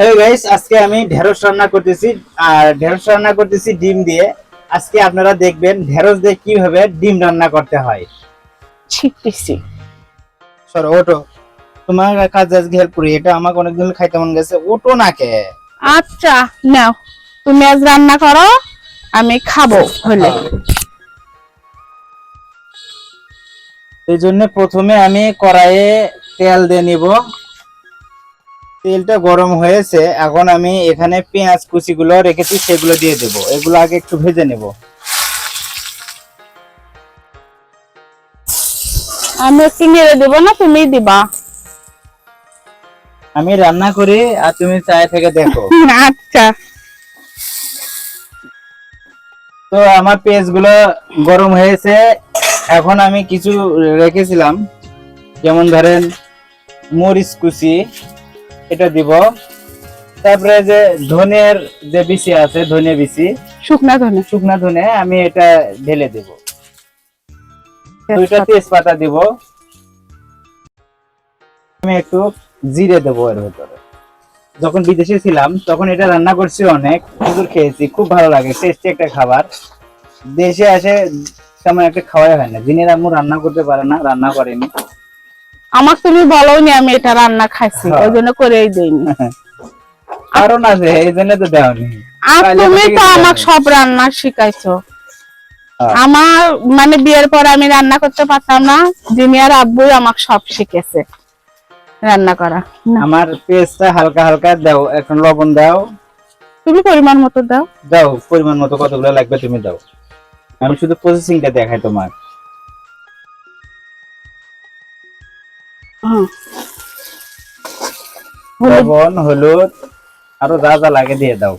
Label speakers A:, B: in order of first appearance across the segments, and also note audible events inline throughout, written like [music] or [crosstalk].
A: Hello guys আজকে আমি ঢেঁড়স রান্না করতেছি। আর ঢেঁড়স রান্না করতেছি ডিম দিয়ে। আজকে আপনারা দেখবেন ঢেঁড়স দিয়ে কীভাবে ডিম রান্না করতে হয়।
B: শিখতেছি
A: সর ওটো তোমার কাজ আজকে হেল্প করি। এটা আমাকে অনেকদিন খাইতে মন গেছে। ওটো না কে?
B: আচ্ছা নাও। তুমি আজ রান্না করো আমি খাব হলে।
A: এই জন্য প্রথমে আমি কড়াইয়ে তেল দিয়ে নিব। তেলটা গরম হয়েছে এখন আমি এখানে পেঁয়াজ কুচিগুলো রেখেছি সেগুলো দিয়ে দেব। এগুলো আগে একটু ভেজে নেব।
B: আমি একটু নেড়ে দেবো না তুমি দিবা।
A: আমি রান্না করি আর তুমি চায় থেকে দেখো। [laughs]
B: আচ্ছা।
A: তো আমার পেঁয়াজগুলো গরম হয়েছে এখন আমি কিছু রেখেছিলাম। যেমন ধরেন মরিচ কুচি। এটা দিব। তারপরে যে ধনের যে বিচি আছে ধনে বিচি
B: শুকনা ধনে।
A: শুকনা ধনে আমি এটা ঢেলে দেব। দুইটা তেজপাতা দিব। আমি একটু জিরে দেবো এর ভেতরে। যখন বিদেশে ছিলাম তখন এটা রান্না করছি অনেক প্রচুর খেয়েছি খুব ভালো লাগে টেস্টি একটা খাবার। দেশে আসে তেমন একটা খাওয়াই হয় না। যিনি আম্মু রান্না করতে পারে না রান্না করেনি।
B: আমার তুমি বলোনি আমি এটা রান্না খাইছি
A: হ্যাঁ।
B: ওই জন্য করেই দেইনি। [laughs]
A: কারণ আছে এই জন্য তো দেওয়ানি।
B: আর তুমি তো আমাকে সব রান্না শিখাইছো।
A: হ্যাঁ।
B: আমার মানে বিয়ের পর আমি রান্না করতে পারতাম না যিনি আর আব্বুই আমাকে সব শিখেছে রান্না করা।
A: আমার পেস্টটা হালকা হালকা দাও এখন লবণ দাও।
B: তুমি পরিমাণ মতো দাও।
A: দাও পরিমাণ মতো কতগুলো লাগবে তুমি দাও। আমি শুধু প্রসেসিংটা দেখাই তোমার। লবণ হলুদ আরও যা যা লাগে দিয়ে দাও।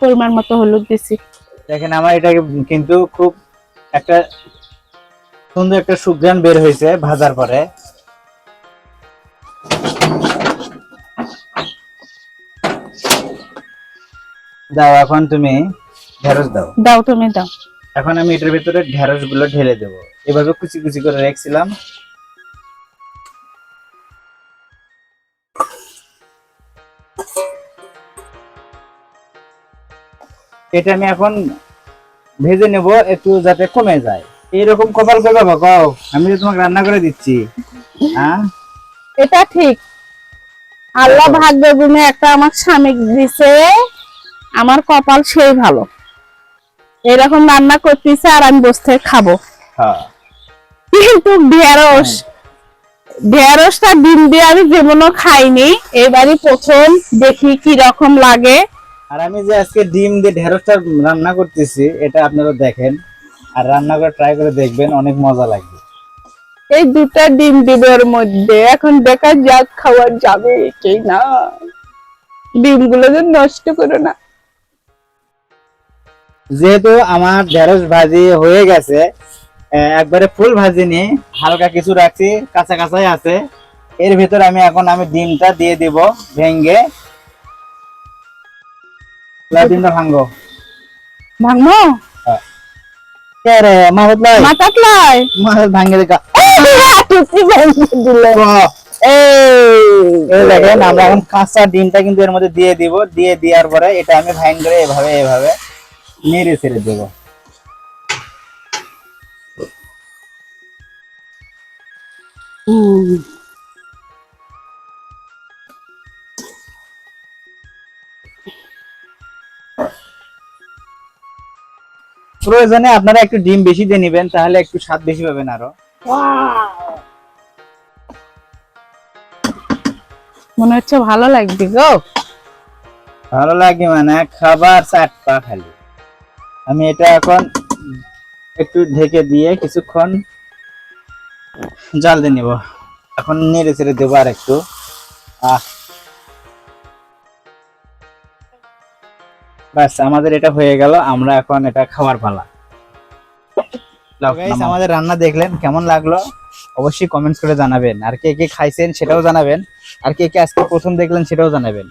B: পরিমাণ মতো হলুদ দিছি।
A: দেখেন আমার এটা কিন্তু খুব একটা সুন্দর একটা সুঘ্রাণ বের হয়েছে ভাজার পরে। দাও এখন তুমি ঢেঁড়স দাও।
B: দাও তুমি দাও।
A: এখন আমি এটার ভিতরে ঢেঁড়সগুলো ঢেলে দেবো। এভাবে কুচি কুচি করে রেখেছিলাম। এটা আমি এখন ভেজে নেব একটু যাতে কমে যায়। এইরকম কপাল করবে কও আমি তো তোমাকে রান্না করে দিচ্ছি। হ্যাঁ?
B: এটা ঠিক। আল্লাহ ভাগ্য গুণে একটা আমার স্বামী দিছে আমার কপাল সেই ভালো। এরকম রান্না করতেছে আর আমি বসে খাব।
A: হ্যাঁ।
B: কিন্তু ঢেঁড়স ঢেঁড়সটা ডিম দিয়ে আমি যেমনও খাইনি এবারই প্রথম দেখি কি রকম লাগে।
A: আর আমি যে আজকে ডিম দিয়ে ঢেঁড়সটা রান্না করতেছি এটা আপনারা দেখেন। আর রান্না করে ট্রাই করে দেখবেন অনেক মজা লাগবে।
B: এই দুটা ডিম ডিমের মধ্যে এখন দেখা যাক খাওয়া যাবে কি না ডিমগুলো যে নষ্ট করো না।
A: যেহেতু আমার ঢেঁড়স ভাজি হয়ে গেছে একবারে ফুল ভাজি নি হালকা কিছু রাখছি কাঁচা কাঁচাই আছে। এর ভিতর আমি এখন আমি ডিমটা দিয়ে দিব ভেঙ্গে ভাঙ্গো
B: ভাঙো
A: কে রে মাহত লাই
B: মাথাত লাই
A: মাহত ভাঙ্গে দেখা
B: টুকি ভেঙে দিলে
A: এই দেখেন আমরা এখন কাঁচা ডিমটা কিন্তু এর মধ্যে দিয়ে দিব দিয়ে দেওয়ার পরে এটা আমি ভাঙ করে এভাবে এভাবে নেড়ে ছেড়ে দেবো
B: হুম।
A: প্রয়োজনে আপনারা একটু ডিম বেশি দিয়ে নেবেন তাহলে একটু স্বাদ বেশি পাবেন আরও।
B: মনে হচ্ছে ভালো লাগবে গো।
A: ভালো লাগে মানে খাবার চাটপা খালি। আমি এটা এখন একটু ঢেকে দিয়ে কিছুক্ষণ জাল দিয়ে নিব। এখন নেড়ে ছেড়ে দেবো আর একটু আহ ব্যাস আমাদের এটা হয়ে গেল আমরা এখন এটা খাওয়ার পালা। গাইস আমাদের রান্না দেখলেন কেমন লাগল? অবশ্যই কমেন্টস করে জানাবেন। আর কে কে খাইছেন সেটাও জানাবেন। আর কে কে আজকে প্রথম দেখলেন সেটাও জানাবেন।